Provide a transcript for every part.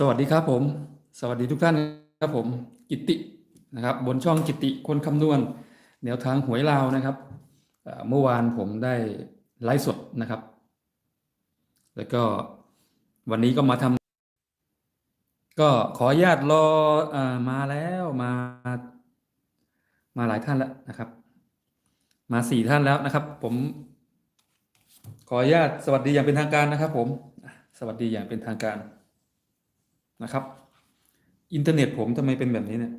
สวัสดีครับผม สวัสดีทุกท่านครับผมกิตตินะครับ บนช่องกิตติคนคำนวณ แนวทางหวยลาวนะครับเมื่อวานผมได้ไลฟ์สดนะครับ แล้วก็วันนี้ก็มาทำก็ขออนุญาตรออมาแล้วมามาหลายท่านแล้วนะครับ มาสี่ท่านแล้วนะครับ ผม ขออนุญาตสวัสดีอย่างเป็นทางการนะครับ ผม สวัสดีอย่างเป็นทางการ นะครับ อินเทอร์เน็ตผมทำไมเป็นแบบนี้เนี่ย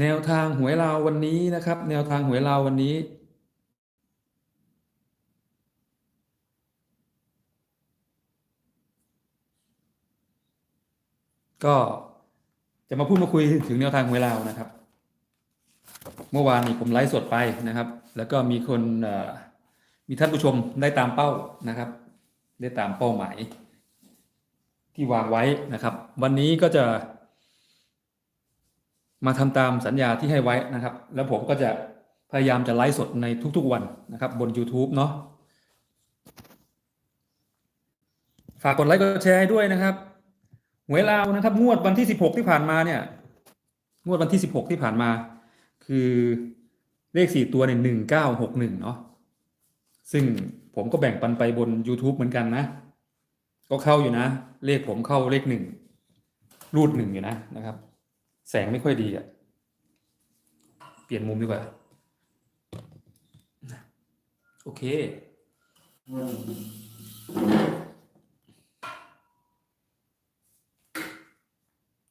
แนวทางหวยลาววันนี้นะครับ แนวทางหวยลาววันนี้ ก็จะมาพูดมาคุยถึงแนวทางหวยลาวนะครับ เมื่อวานนี้ผมไลฟ์สดไปนะครับ แล้วก็มีคนมีท่านผู้ชมได้ตามเป้านะครับ ได้ตามเป้าหมายที่วางไว้นะครับ วันนี้ก็จะ มาทำตามสัญญาที่ให้ไว้นะครับ แล้วผมก็จะพยายามจะไลฟ์สดในทุกๆวันนะครับ บน YouTube เนาะฝากกดไลค์กดแชร์ให้ด้วยนะครับหวยลาวนะครับ งวดวันที่ 16 ที่ผ่านมาเนี่ย งวดวันที่ 16 ที่ผ่านมา คือ เลขสี่ตัวเนี่ยหนึ่งเก้าหกหนึ่งเนาะซึ่งผมก็แบ่งปันไปบน YouTube เหมือนกันนะ ก็เข้าอยู่นะ เลขผมเข้าเลขหนึ่งรูดหนึ่งอยู่นะนะครับ แสงไม่ค่อยดีอะ่ะ เปลี่ยนมุมดีกว่า โอเค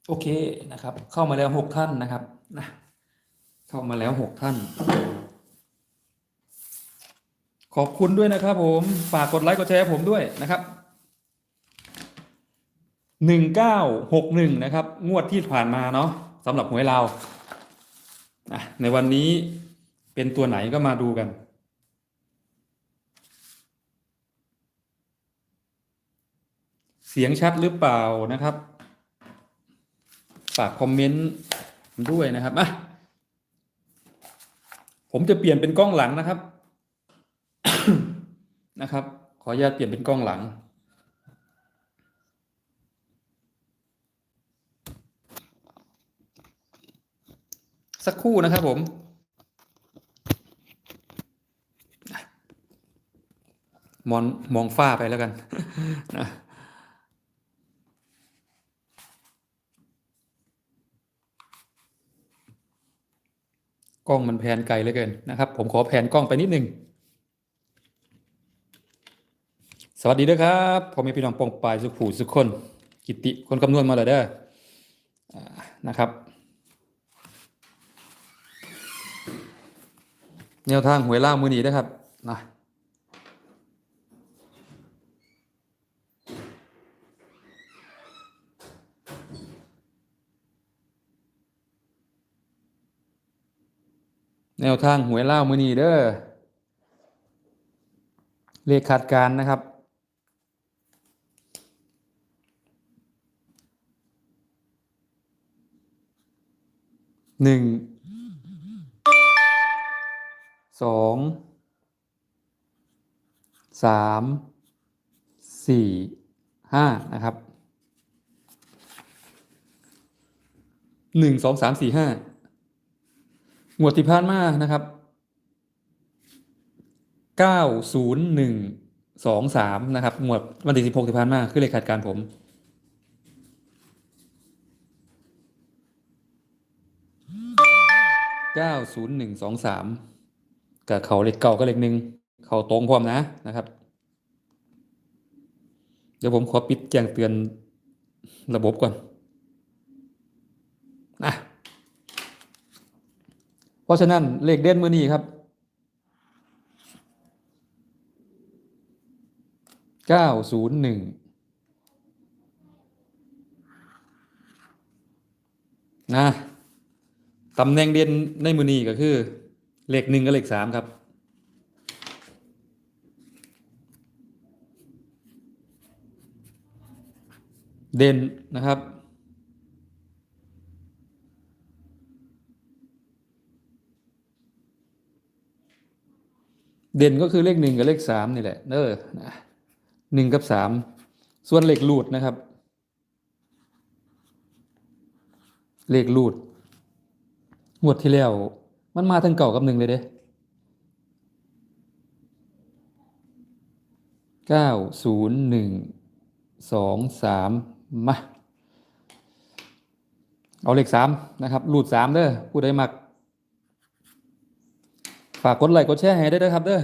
โอเคนะครับ เข้ามาแล้วหกท่านนะครับนะ เข้ามาแล้วหกท่าน ขอบคุณด้วยนะครับผม ฝากกดไลค์กดแชร์ผมด้วยนะครับหนึ่งเก้าหกหนึ่งนะครับ งวดที่ผ่านมาเนาะสำหรับหวยเราวในวันนี้เป็นตัวไหนก็มาดูกันเสียงชัดหรือเปล่านะครับ ฝากคอมเมนต์ด้วยนะครับอะ ผมจะเปลี่ยนเป็นกล้องหลังนะครับ นะครับ ขออนุญาตเปลี่ยนเป็นกล้องหลัง สักครู่นะครับผมมองมองฝ้าไปแล้วกันนะ กล้องมันแพนไกลเหลือเกินนะครับ ผมขอแพนกล้องไปนิดนึง สวัสดีด้วยครับผมมีพี่น้องปองปายสุขผูสุขคน กิติคนคำนวณมาเลยเด้อนะครับ แนวทางหวยล่ามือหนีนะครับนะ แนวทางหวยล่ามือนีเด้อเลขขาดการนะครับ หนึ่ง สอง สาม สี่ ห้านะครับ หนึ่ง สอง สาม สี่ ห้า หมวดที่ผ่านมานะครับเก้าศูนย์หนึ่งสองสามนะครับหมวดวันที่สิบหกที่ผ่านมาคือเลขขาดการผมเก้าศูนย์หนึ่งสองสามกับเขาเลขเก่าก็เลขหนึ่งเขาตรงพร้อมนะนะครับ เดี๋ยวผมขอปิดแจ้งเตือนระบบก่อนนะ เพราะฉะนั้นเลขเด่นมือนี้ครับเก้าศูนย์หนึ่งนะตำแหน่งเด่นในมือนี้ก็คือ เลขหนึ่งกับเลขสามครับเด่นนะครับ ห เด่นก็คือเลขหนึ่งกับเลขสามนี่แหละเออหนึ่งกับสามส่วนเลขรูดนะครับเลขรูดงวดที่แล้ว มันมาทั้งเก่ากับหนึ่งเลยเด้เก้าศูนย์หนึ่งสองสามมา เอาเลขสามนะครับรูดสามเด้อผู้ใดมัก ฝากกดไลค์กดแชร์ให้ได้ด้วยครับเด้อ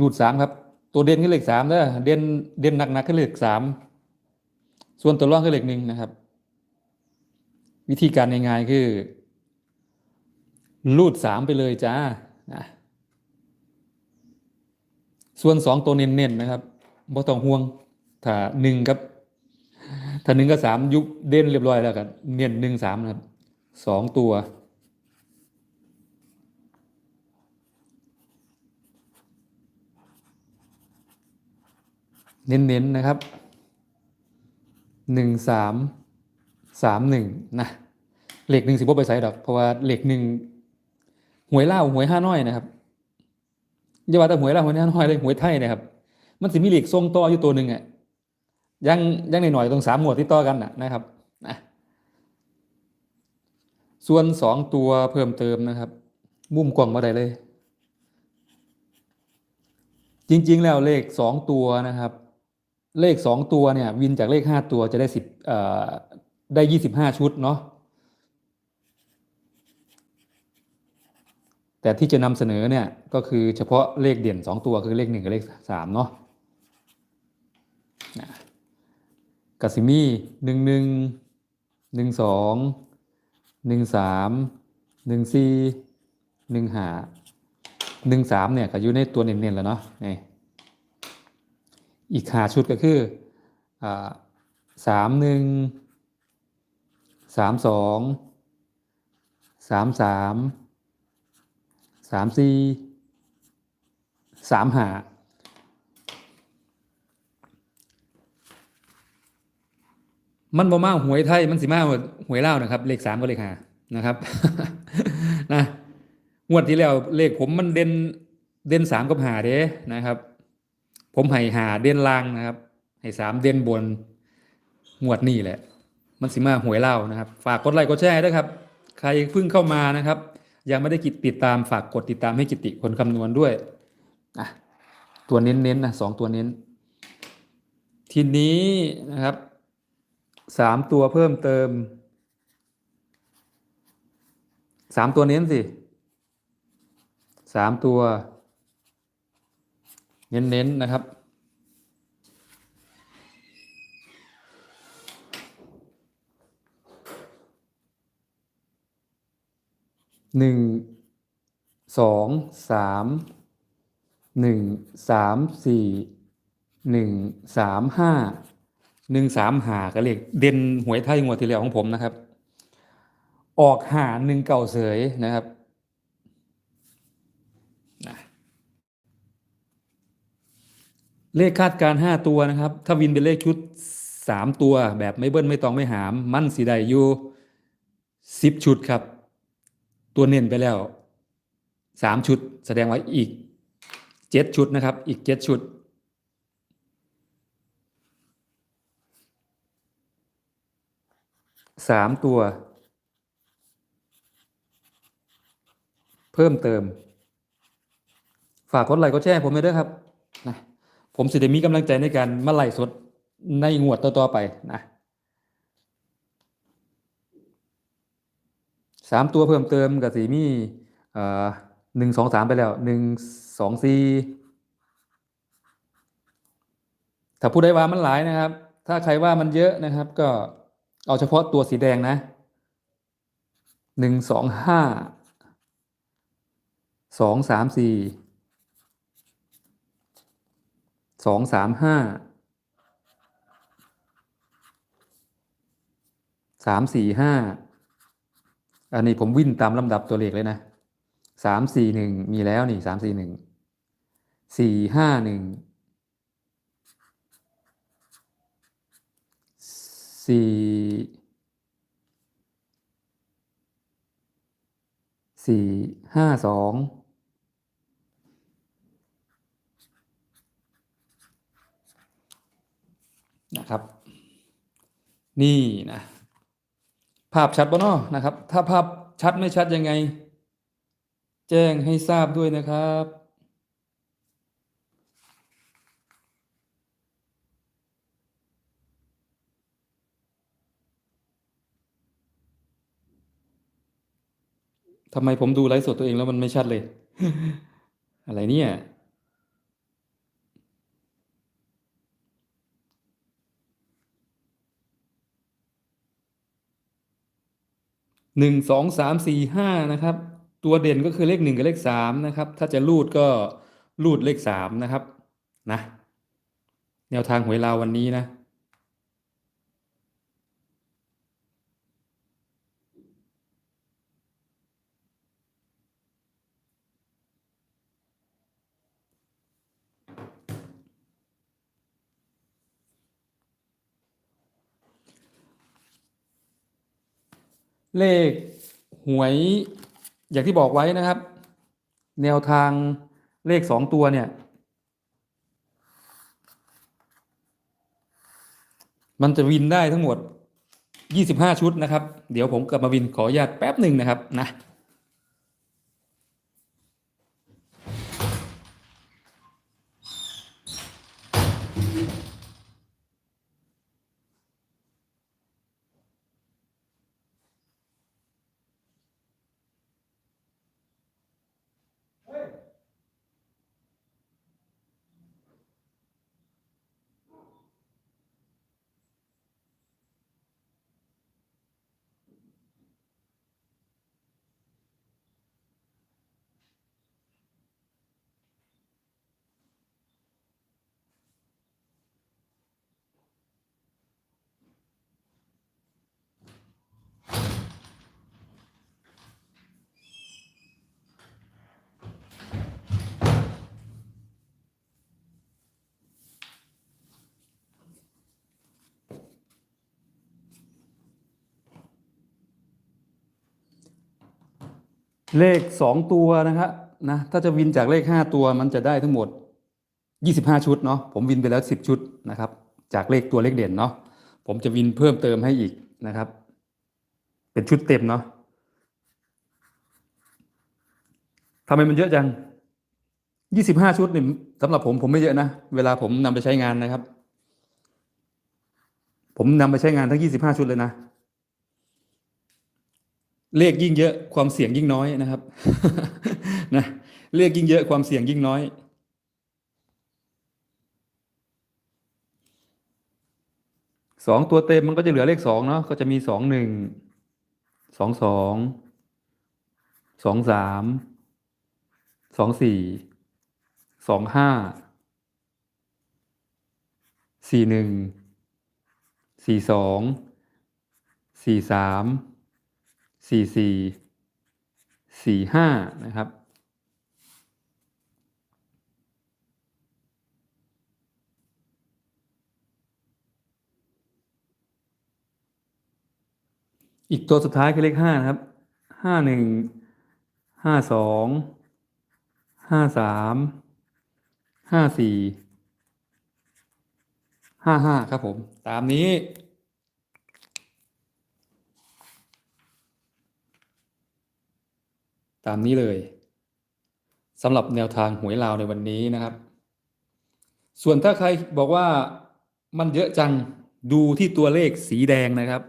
รูดสามครับ ตัวเด่นคือเลขสามเด้อเด่นเด่นหนักๆคือเลขสามส่วนตัวร่องคือเลขหนึ่งนะครับ วิธีการง่ายๆคือ รูดสามไปเลยจ้านะส่วนสองตัวเน้นๆนะครับบ่ต้องห่วงถ้าหนึ่งกับ ถ้าหนึ่งกับสามยุบเด่นเรียบร้อยแล้วกันเน้นหนึ่งสามนะครับสองตัว เน้นๆนะครับหนึ่งสามสามหนึ่งนะเหล็กหนึ่งสิบไปใส่ดอก เพราะว่าเหล็กหนึ่งหวยเล่าหวยห้าน้อยนะครับอย่าว่าแต่หวยเล่าหวยห้าน้อยเลยหวยไทยนะครับ มันสิมีเหล็กทรงต่ออยู่ตัวหนึ่งอะ ยังยังหน่อยๆตรงสามหมวดที่ต่อกันนะครับนะส่วนสองตัวเพิ่มเติมนะครับ มุมกล่องมาได้เลย จริงๆแล้วเลขสองตัวนะครับ เลขสองตัวเนี่ย วินจากเลขห้าตัวจะได้สิบได้ยี่สิบห้าชุดเนาะแต่ที่จะนำเสนอเนี่ยก็คือเฉพาะเลขเด่นสองตัวคือเลขหนึ่งกับเลขสามเนาะ กัสิมีหนึ่งหนึ่งหนึ่งสองหนึ่งสามหนึ่งสี่หนึ่งหาหนึ่งสามเนี่ยก็อยู่ในตัวเน้นๆแล้วเนาะนี่อีกหาชุดก็คือสามหนึ่งสามสองสามสามสามสี่สามหา มันบ่มาหวยไทยมันสิมาหวยเล่านะครับ เลขสามก็เลขห้านะครับนะงวดที่แล้วเลขผมมันเด่นเด่นสามกับหาเด้นะครับ ผมให้หาเด่นล่างนะครับให้สามเด่นบนงวดนี้แหละ มันสิมาหวยเล่านะครับ ฝากกดไลค์กดแชร์ด้วยครับ ใครเพิ่งเข้ามานะครับ ยังไม่ได้กิติดตามฝากกดติดตามให้กิติคนคำนวณด้วยอะตัวเน้นๆนะสองตัวเน้น ทีนี้นะครับ สามตัวเพิ่มเติมสามตัวเน้นสิสามตัว เน้นๆนะครับ หนึ่ง สอง สาม หนึ่ง สาม สี่ หนึ่ง สาม ห้า หนึ่งสามหาก็เลขเด่นหวยไทยงวดที่แล้วของผมนะครับ ออกหาหนึ่งเก่าเสยนะครับเลขคาดการห้าตัวนะครับ ถ้าวินเป็นเลขชุดสามตัว แบบไม่เบิ้ลไม่ตองไม่หาม มั่นสีใดอยู่สิบชุดครับ ตัวเน้นไปแล้วสามชุด แสดงว่าอีกเจ็ดชุดนะครับ อีกเจ็ดชุด สามตัว เพิ่มเติม ฝากกดไลค์กดแชร์ผมไปด้วยครับนะผมสิได้มีกำลังใจในการมาไล่สดในงวดต่อๆไปนะสามตัวเพิ่มเติมกับสีมีเอ่อหนึ่งสองสามไปแล้วหนึ่งสองสี่ถ้าผู้ใดว่ามันหลายนะครับ ถ้าใครว่ามันเยอะนะครับก็ เอาเฉพาะตัวสีแดงนะหนึ่งสองห้าสองสามสี่สองสามห้าสามสี่ห้าอันนี้ผมวิ่นตามลำดับตัวเลขเลยนะสามสี่หนึ่งมีแล้วนี่สามสี่หนึ่งสี่ห้าหนึ่ง สี่สี่ห้าสองนะครับ นี่นะ ภาพชัดบ่เนาะนะครับ ถ้าภาพชัดไม่ชัดยังไง แจ้งให้ทราบด้วยนะครับ ทำไมผมดูไลฟ์สดตัวเองแล้วมันไม่ชัดเลย อะไรเนี่ย หนึ่งสองสามสี่ห้านะครับ ตัวเด่นก็คือเลขหนึ่งกับเลขสามนะครับ ถ้าจะรูดก็รูดเลขสามนะครับ นะ แนวทางหวยลาววันนี้นะ เลขหวยอย่างที่บอกไว้นะครับ แนวทางเลขสองตัวเนี่ย มันจะวินได้ทั้งหมด 25 ชุดนะครับ เดี๋ยวผมกลับมาวินขออนุญาตแป๊บหนึ่งนะครับนะ เลขสองตัวนะครับนะถ้าจะวินจากเลขห้าตัวมันจะได้ทั้งหมด25ชุดเนาะผมวินไปแล้ว10ชุดนะครับ จากเลขตัวเลขเด่นเนาะผมจะวินเพิ่มเติมให้อีกนะครับ เป็นชุดเต็มเนาะทำไมมันเยอะจัง25ชุดนี่สำหรับผมผมไม่เยอะนะ เวลาผมนำไปใช้งานนะครับ ผมนำไปใช้งานทั้ง25ชุดเลยนะ เลขยิ่งเยอะความเสี่ยงยิ่งน้อยนะครับนะเลขยิ่งเยอะความเสี่ยงยิ่งน้อย สองตัวเต็มมันก็จะเหลือเลขสองเนาะก็จะมีสองหนึ่งสองสองสองสามสองสี่สองห้าสี่หนึ่งสี่สองสี่สาม สี่สี่สี่ห้านะครับอีกตัวสุดท้ายคือเลขห้านะครับ ห้าหนึ่ง ห้าสอง ห้าสาม ห้าสี่ ห้าห้าครับผม ตามนี้ ตามนี้เลยสำหรับแนวทางหวยลาวในวันนี้นะครับ ส่วนถ้าใครบอกว่ามันเยอะจังดูที่ตัวเลขสีแดงนะครับ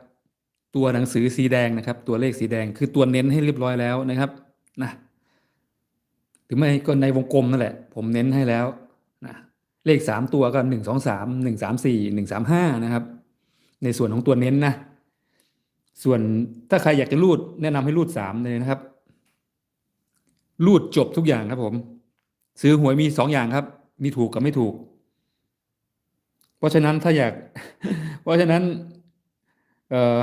ตัวหนังสือสีแดงนะครับ ตัวเลขสีแดงคือตัวเน้นให้เรียบร้อยแล้วนะครับนะหรือไม่ก็ในวงกลมนั่นแหละ ผมเน้นให้แล้วนะเลขสามตัวก็หนึ่งสองสามหนึ่งสามสี่หนึ่งสามห้านะครับ ในส่วนของตัวเน้นนะ ส่วนถ้าใครอยากจะรูดแนะนำให้รูดสามเลยนะครับ รูดจบทุกอย่างครับผม ซื้อหวยมีสองอย่างครับ มีถูกกับไม่ถูก เพราะฉะนั้นถ้าอยาก เพราะฉะนั้น เอ่อ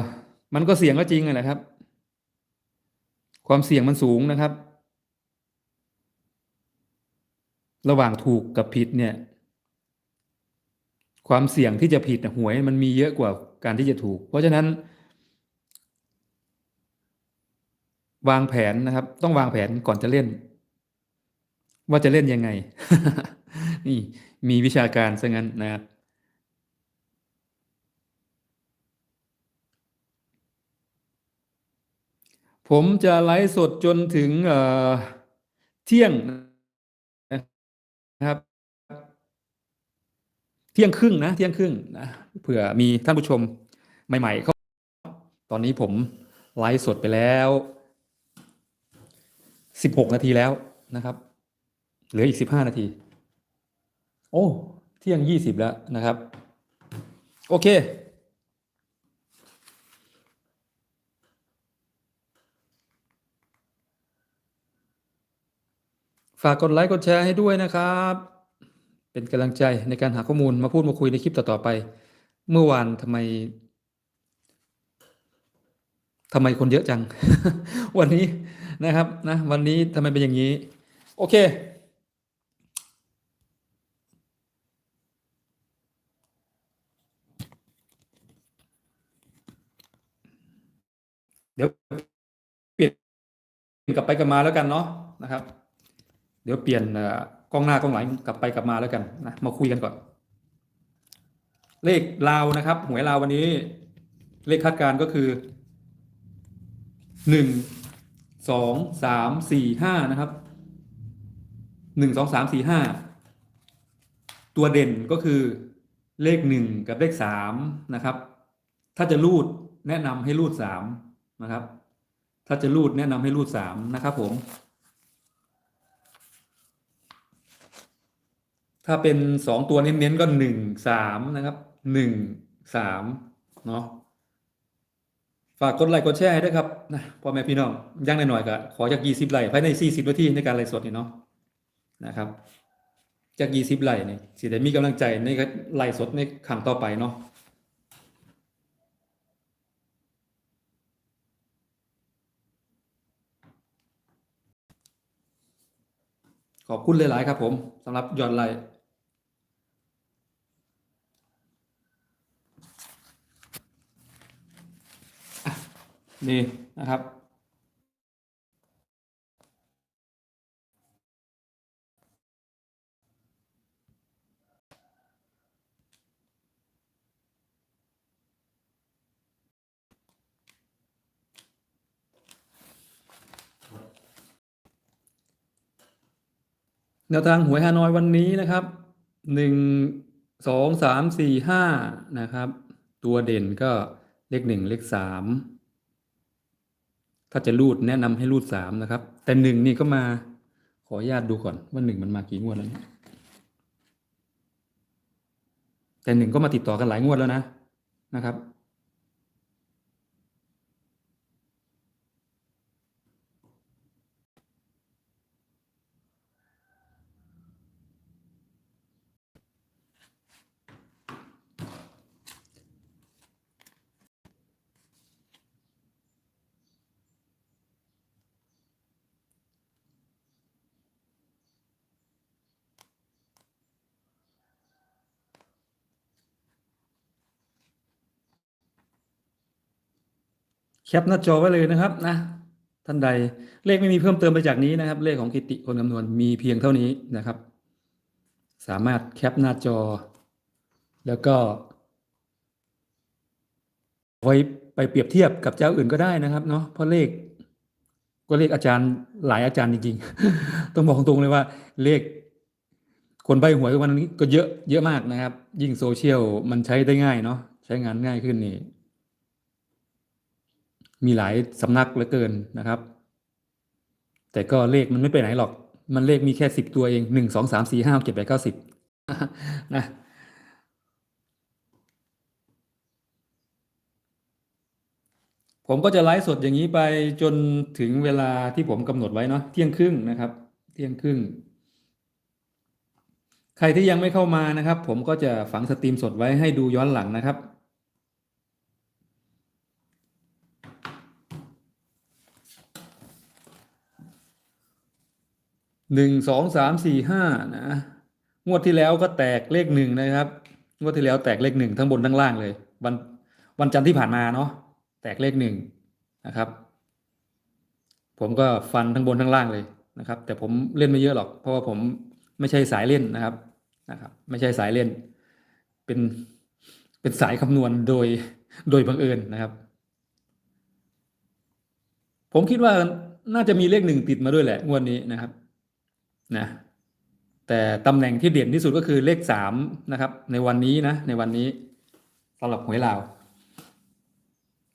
มันก็เสี่ยงก็จริงอะนะครับ ความเสี่ยงมันสูงนะครับ ระหว่างถูกกับผิดเนี่ย ความเสี่ยงที่จะผิดหวย มันมีเยอะกว่าการที่จะถูก เพราะฉะนั้น วางแผนนะครับ ต้องวางแผนก่อนจะเล่น ว่าจะเล่นยังไง นี่มีวิชาการซะงั้นนะครับผมจะไลฟ์สดจนถึงเที่ยงนะครับ เที่ยงครึ่งนะเที่ยงครึ่งนะเผื่อมีท่านผู้ชมใหม่ ๆ เข้า ตอนนี้ผมไลฟ์สดไปแล้ว 16นาทีแล้วนะครับเหลืออีก15นาที โอ้เที่ยง20แล้วนะครับ โอเค ฝากกดไลค์กดแชร์ให้ด้วยนะครับ เป็นกำลังใจในการหาข้อมูลมาพูดมาคุยในคลิปต่อ ๆ ไป เมื่อวานทำไมทำไมคนเยอะจัง วันนี้ นะครับนะวันนี้ทำไมเป็นอย่างนี้ โอเค เดี๋ยวเปลี่ยนกลับไปกลับมาแล้วกันเนาะนะครับ เดี๋ยวเปลี่ยนกล้องหน้ากล้องหลังกลับไปกลับมาแล้วกันนะมาคุยกันก่อน เลขลาวนะครับหวยลาววันนี้ เลขคาดการณ์ก็คือหนึ่ง สองสามสี่ห้านะครับหนึ่งสองสามสี่ห้าตัวเด่นก็คือเลขหนึ่งกับเลขสามนะครับ ถ้าจะรูดแนะนำให้รูดสามนะครับ ถ้าจะรูดแนะนำให้รูดสามนะครับผมถ้าเป็นสองตัวเน้นๆก็หนึ่งสามนะครับหนึ่งสามเนาะ ฝากกดไลค์กดแชร์ให้ด้วยครับนะพ่อแม่พี่น้องยังหน่อยๆก็ขอจากยี่สิบไลค์ภายในสี่สิบนาทีในการไลฟ์สดนี่เนาะนะครับ จากยี่สิบไลค์นี่สิได้มีกำลังใจในการไลฟ์สดในครั้งต่อไปเนาะขอบคุณหลาย ๆ ครับผมสำหรับยอดไลค์ นี่นะครับ แนวทางหวยฮานอยวันนี้นะครับหนึ่งสองสามสี่ห้านะครับ ตัวเด่นก็เลขหนึ่งเลขสาม ถ้าจะรูดแนะนำให้รูดสามนะครับ แต่หนึ่งนี่ก็มาขออนุญาตดูก่อนว่าหนึ่งมันมากี่งวดแล้วนะแต่หนึ่งก็มาติดต่อกันหลายงวดแล้วนะนะครับ แคปหน้าจอไว้เลยนะครับนะท่านใดเลขไม่มีเพิ่มเติมไปจากนี้นะครับ เลขของกิติคนคำนวณมีเพียงเท่านี้นะครับ สามารถแคปหน้าจอ แล้วก็ ไว้ไปเปรียบเทียบกับเจ้าอื่นก็ได้นะครับเนาะเพราะเลข ก็เลขอาจารย์หลายอาจารย์จริงๆ ต้องบอกตรงๆเลยว่า เลขคนใบหวยวันนี้ก็เยอะเยอะมากนะครับ ยิ่งโซเชียลมันใช้ได้ง่ายเนาะใช้งานง่ายขึ้นนี่ มีหลายสำนักเหลือเกินนะครับ แต่ก็เลขมันไม่ไปไหนหรอก มันเลขมีแค่สิบตัวเองหนึ่งสองสามสี่ห้าเจ็ดแปดเก้าสิบนะผมก็จะไลฟ์สดอย่างนี้ไปจนถึงเวลาที่ผมกำหนดไว้เนาะเที่ยงครึ่งนะครับ เที่ยงครึ่ง ใครที่ยังไม่เข้ามานะครับ ผมก็จะฝังสตรีมสดไว้ให้ดูย้อนหลังนะครับ หนึ่งสองสามสี่ห้านะงวดที่แล้วก็แตกเลขหนึ่งนะครับ งวดที่แล้วแตกเลขหนึ่งทั้งบนทั้งล่างเลย วันวันจันทร์ที่ผ่านมาเนาะแตกเลขหนึ่งนะครับ ผมก็ฟันทั้งบนทั้งล่างเลยนะครับ แต่ผมเล่นไม่เยอะหรอก เพราะว่าผมไม่ใช่สายเล่นนะครับนะครับ ไม่ใช่สายเล่น เป็นเป็นสายคำนวณโดยโดยบังเอิญนะครับ ผมคิดว่าน่าจะมีเลขหนึ่งติดมาด้วยแหละงวดนี้นะครับ นะแต่ตำแหน่งที่เด่นที่สุดก็คือเลขสามนะครับ ในวันนี้นะ ในวันนี้สำหรับหวยลาว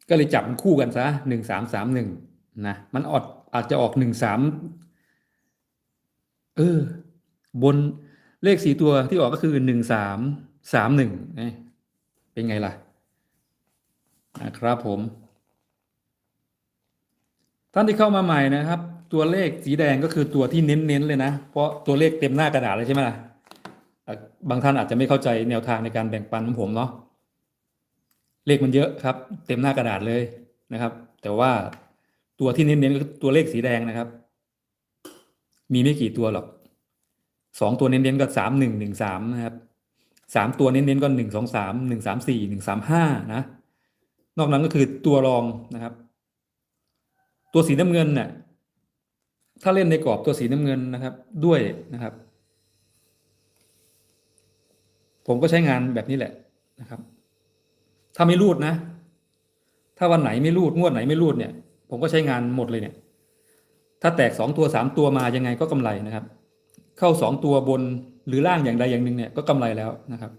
ก็เลยจับมันคู่กันซะหนึ่งสามสามหนึ่งนะมันอดอาจจะออกหนึ่งสามเออบนเลขสี่ตัวที่ออกก็คือหนึ่งสามสามหนึ่งเป็นไงล่ะนะครับผม ท่านที่เข้ามาใหม่นะครับ ตัวเลขสีแดงก็คือตัวที่เน้นๆเลยนะ เพราะตัวเลขเต็มหน้ากระดาษเลยใช่ไหมล่ะบางท่านอาจจะไม่เข้าใจแนวทางในการแบ่งปันของผมเนาะเลขมันเยอะครับ เต็มหน้ากระดาษเลยนะครับ แต่ว่าตัวที่เน้นๆก็คือตัวเลขสีแดงนะครับ มีไม่กี่ตัวหรอกสองตัวเน้นๆก็สามหนึ่งหนึ่งสามนะครับสามตัวเน้นๆก็หนึ่งสองสามหนึ่งสามสี่หนึ่งสามห้านะนอกนั้นก็คือตัวรองนะครับ ตัวสีน้ำเงินเนี่ย ถ้าเล่นในกรอบตัวสีน้ำเงินนะครับ ด้วยนะครับ ผมก็ใช้งานแบบนี้แหละนะครับ ถ้าไม่รูดนะ ถ้าวันไหนไม่รูดงวดไหนไม่รูดเนี่ย ผมก็ใช้งานหมดเลยเนี่ย ถ้าแตกสองตัวสามตัวมายังไงก็กำไรนะครับ เข้าสองตัวบนหรือล่างอย่างใดอย่างหนึ่งเนี่ยก็กำไรแล้วนะครับ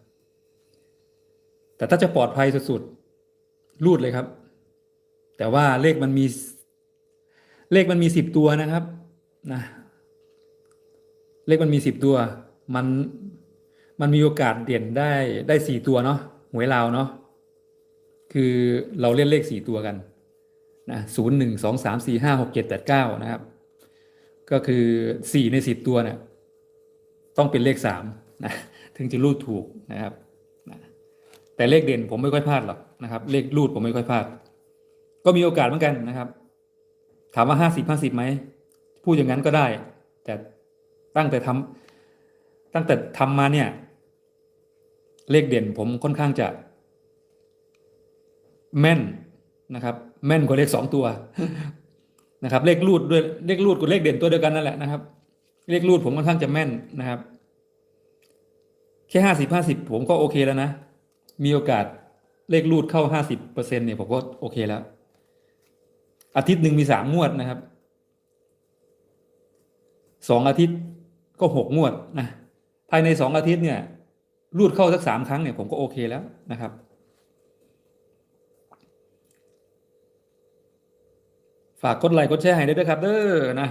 แต่ถ้าจะปลอดภัยสุดๆรูดเลยครับ แต่ว่าเลขมันมีเลขมันมีสิบตัวนะครับ นะเลขมันมีสิบตัว มันมันมีโอกาสเด่นได้ได้สี่ตัวเนาะหวยลาวเนาะคือเราเล่นเลขสี่ตัวกันนะศูนย์หนึ่งสองสามสี่ห้าหกเจ็ดแปดเก้านะครับ ก็คือสี่ในสิบตัวเนี่ยต้องเป็นเลขสามนะถึงจะรูดถูกนะครับนะแต่เลขเด่นผมไม่ค่อยพลาดหรอกนะครับ เลขรูดผมไม่ค่อยพลาด ก็มีโอกาสเหมือนกันนะครับ ถามว่าห้าสิบห้าสิบไหม พูดอย่างนั้นก็ได้ แต่ตั้งแต่ทำตั้งแต่ทำมาเนี่ย เลขเด่นผมค่อนข้างจะ แม่นนะครับ แม่นกว่าเลขสองตัวนะครับ เลขรูดด้วยเลขรูดกับเลขเด่นตัวเดียวกันนั่นแหละนะครับ เลขรูดผมค่อนข้างจะแม่นนะครับ แค่ห้าสิบห้าสิบผมก็โอเคแล้วนะมีโอกาสเลขรูดเข้าห้าสิบเปอร์เซ็นเนี่ยผมก็โอเคแล้ว อาทิตย์หนึ่งมีสามงวดนะครับ สองอาทิตย์ก็หกงวดนะภายในสองอาทิตย์เนี่ยรูดเข้าสักสามครั้งเนี่ยผมก็โอเคแล้วนะครับ ฝากกดไลค์กดแชร์ให้ด้วยนะครับเด้อนะ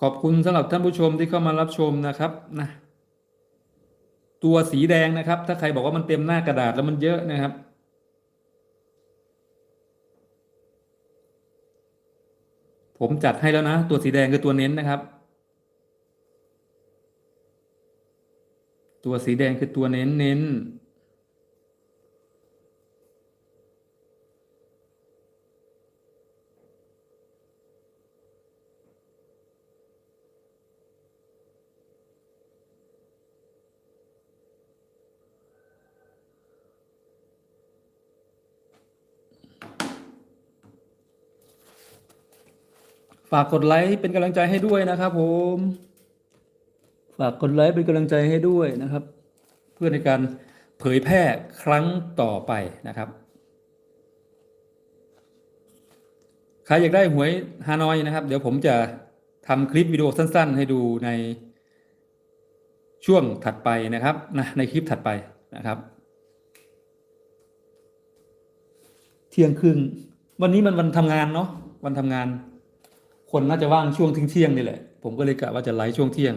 ขอบคุณสำหรับท่านผู้ชมที่เข้ามารับชมนะครับนะตัวสีแดงนะครับ ถ้าใครบอกว่ามันเต็มหน้ากระดาษแล้วมันเยอะนะครับ ผมจัดให้แล้วนะ ตัวสีแดงคือตัวเน้นนะครับ ตัวสีแดงคือตัวเน้นเน้น ฝากกดไลค์เป็นกำลังใจให้ด้วยนะครับผม ฝากกดไลค์เป็นกำลังใจให้ด้วยนะครับ เพื่อในการเผยแพร่ครั้งต่อไปนะครับใครอยากได้หวยฮานอยนะครับ เดี๋ยวผมจะทำคลิปวิดีโอสั้น ๆ ให้ดูในช่วงถัดไปนะครับนะในคลิปถัดไปนะครับ เที่ยงครึ่งวันนี้มันวันทำงานเนาะวันทำงาน คนน่าจะว่างช่วงเที่ยงนี่แหละ ผมก็เลยกะว่าจะไลฟ์ช่วงเที่ยง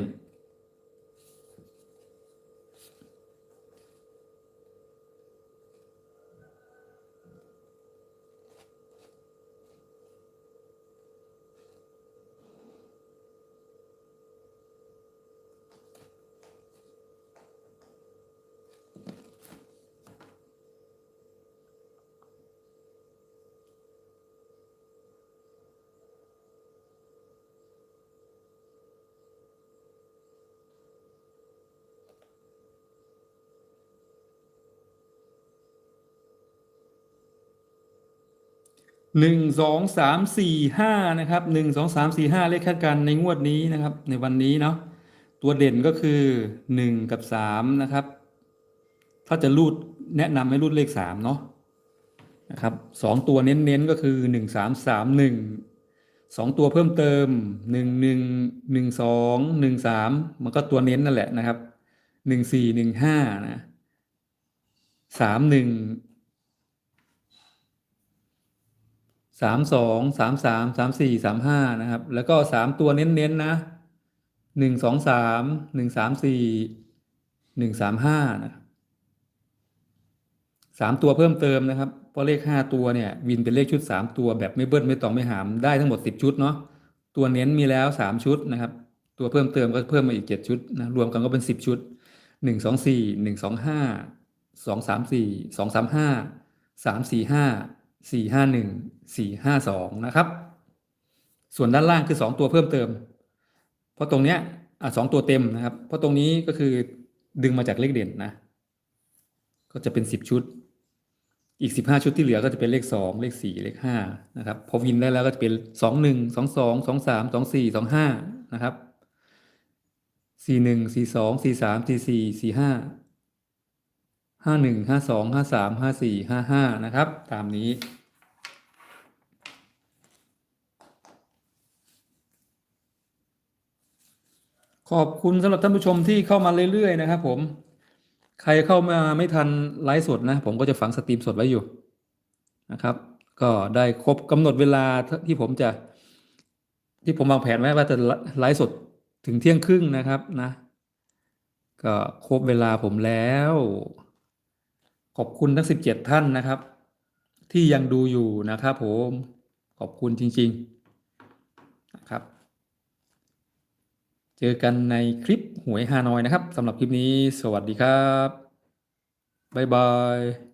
ค หนึ่งสองสามสี่ห้านะครับหนึ่งสองสามสี่ห้าเลขคาดการในงวดนี้นะครับ ในวันนี้เนาะตัวเด่นก็คือหนึ่งกับสามนะครับ ถ้าจะรูดแนะนำให้รูดเลขสามเนาะนะครับสองตัวเน้นๆก็คือหนึ่งสามสามหนึ่งสองตัวเพิ่มเติมหนึ่งหนึ่งหนึ่งสองหนึ่งสามมันก็ตัวเน้นนั่นแหละนะครับหนึ่งสี่หนึ่งห้านะสามหนึ่ง สามสองสามสามสามสี่สามห้านะครับ แล้วก็สามตัวเน้นๆนะหนึ่งสองสามหนึ่งสามสี่หนึ่งสามห้านะสามตัวเพิ่มเติมนะครับ เพราะเลขห้าตัวเนี่ย วินเป็นเลขชุดสามตัวแบบไม่เบิ้ลไม่ตองไม่หามได้ทั้งหมดสิบชุดเนาะตัวเน้นมีแล้วสามชุดนะครับ ตัวเพิ่มเติมก็เพิ่มมาอีกเจ็ดชุดนะรวมกันก็เป็นสิบชุดหนึ่งสองสี่หนึ่งสองห้าสองสามสี่สองสามห้าสามสี่ห้า สี่ห้าหนึ่งสี่ห้าสองนะครับ ส่วนด้านล่างคือสองตัวเพิ่มเติม เพราะตรงเนี้ยอะสองตัวเต็มนะครับ เพราะตรงนี้ก็คือดึงมาจากเลขเด่นนะ ก็จะเป็นสิบชุด อีกสิบห้าชุดที่เหลือก็จะเป็นเลขสองเลขสี่เลขห้านะครับ พอวินได้แล้วก็จะเป็นสองหนึ่งสองสองสองสามสองสี่สองห้านะครับสี่หนึ่งสี่สองสี่สามสี่สี่สี่ห้า ห้าหนึ่งห้าสองห้าสามห้าสี่ห้าห้านะครับ ตามนี้ ขอบคุณสำหรับท่านผู้ชมที่เข้ามาเรื่อยๆนะครับผม ใครเข้ามาไม่ทันไลฟ์สดนะ ผมก็จะฝังสตรีมสดไว้อยู่นะครับ ก็ได้ครบกำหนดเวลาที่ผมจะ ที่ผมวางแผนไว้ว่าจะไลฟ์สดถึงเที่ยงครึ่งนะครับนะ ก็ครบเวลาผมแล้ว ขอบคุณทั้งสิบเจ็ดท่านนะครับ ที่ยังดูอยู่นะครับผมขอบคุณจริงๆนะครับ เจอกันในคลิปหวยฮานอยนะครับสำหรับคลิปนี้ สวัสดีครับ บ๊ายบาย